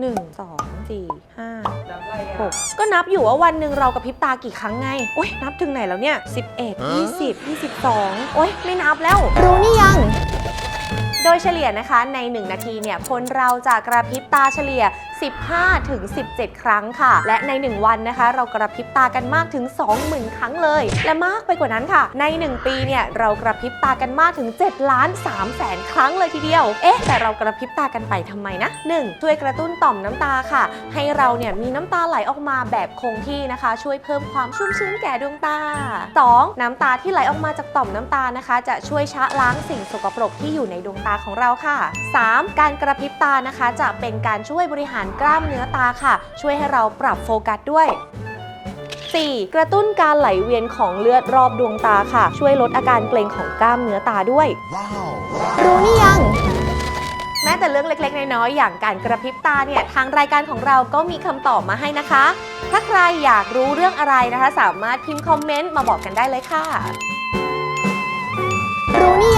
หนึ่งสองสี่ห้านับอะไรหอะกก็นับอยู่ว่าวันหนึ่งเรากระพริบตากี่ครั้งไงโอ๊ยนับถึงไหนแล้วเนี่ย11 20 22โอ๊ยไม่นับแล้ว รู้นี่ยัง โดยเฉลี่ยนะคะใน 1 นาทีเนี่ยคนเราจะกระพริบตาเฉลี่ย15 ถึง 17 ครั้งค่ะ และใน 1 วันนะคะ เรากระพริบตากันมากถึง 20,000 ครั้งเลย และมากไปกว่านั้นค่ะ ใน 1 ปีเนี่ยเรากระพริบตากันมากถึง7ล้าน3แสนครั้งเลยทีเดียว เอ๊ะแต่เรากระพริบตากันไปทำไมนะ 1. ช่วยกระตุ้นต่อมน้ำตาค่ะ ให้เราเนี่ยมีน้ำตาไหลออกมาแบบคงที่นะคะ ช่วยเพิ่มความชุ่มชื้นแก่ดวงตา 2. น้ำตาที่ไหลออกมาจากต่อมน้ำตานะคะ จะช่วยชะล้างสิ่งสกปรกที่อยู่ในดวงตาของเราค่ะ 3. การกระพริบตานะคะ จะเป็นการช่วยบริหารกล้ามเนื้อตาค่ะ ช่วยให้เราปรับโฟกัสด้วย 4. กระตุ้นการไหลเวียนของเลือดรอบดวงตาค่ะ ช่วยลดอาการเกร็งของกล้ามเนื้อตาด้วย รู้นี่ยัง แม้แต่เรื่องเล็กๆ น้อยๆ อย่างการกระพริบตาเนี่ย ทางรายการของเราก็มีคำตอบมาให้นะคะ ถ้าใครอยากรู้เรื่องอะไรนะคะ สามารถพิมพ์คอมเมนต์มาบอกกันได้เลยค่ะ รู้นี่ยัง